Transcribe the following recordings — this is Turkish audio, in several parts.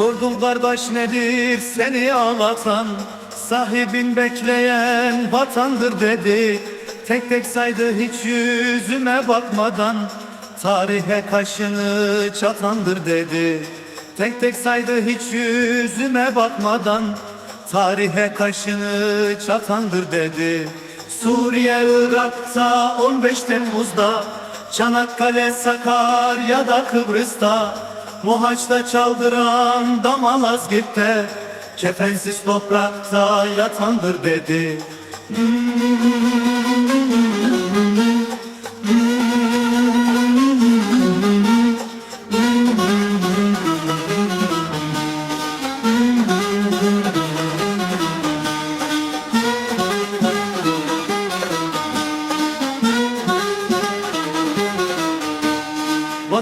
kardeş nedir seni ağlatan? Sahibin bekleyen vatandır dedi. Tek tek saydı hiç yüzüme bakmadan. Tarihe kaşını çatandır dedi. Tek tek saydı hiç yüzüme bakmadan. Tarihe kaşını çatandır dedi. Suriye Irak'ta 15 Temmuz'da Çanakkale Sakarya'da Kıbrıs'ta Mohaç'ta çaldıran Damalazgirt'te Kefensiz toprakta yatandır dedi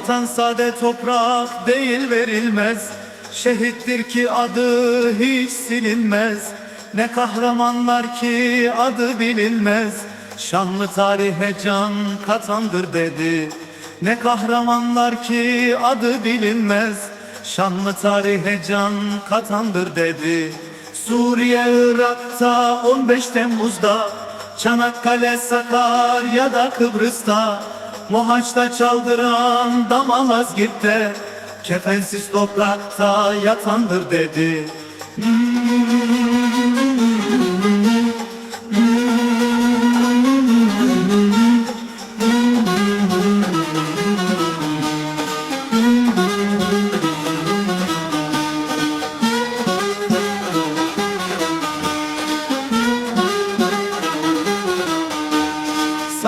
Vatan sade toprak değil verilmez. Şehittir ki adı hiç silinmez. Ne kahramanlar ki adı bilinmez. Şanlı tarihe can katandır dedi. Ne kahramanlar ki adı bilinmez. Şanlı tarihe can katandır dedi. Suriye Irak'ta 15 Temmuz'da Çanakkale Sakarya'da Kıbrıs'ta Mohaç'ta çaldıran Damalazgirt'te Kefensiz toprakta yatandır dedi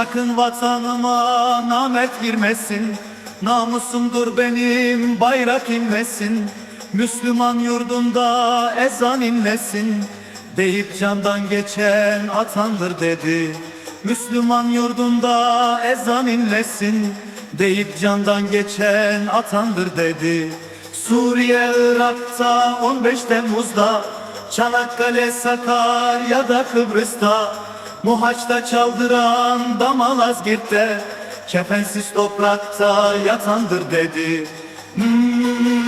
Sakın vatanıma namet girmesin. Namusumdur benim bayrak inmesin. Müslüman yurdunda ezan inlesin. Deyip candan geçen atandır dedi. Müslüman yurdunda ezan inlesin. Deyip candan geçen atandır dedi. Suriye Irak'ta 15 Temmuz'da Çanakkale Sakarya'da Kıbrıs'ta Muhaç'ta çaldıran Damalazgirt'te Kefensiz toprakta yatandır dedi. Hmm,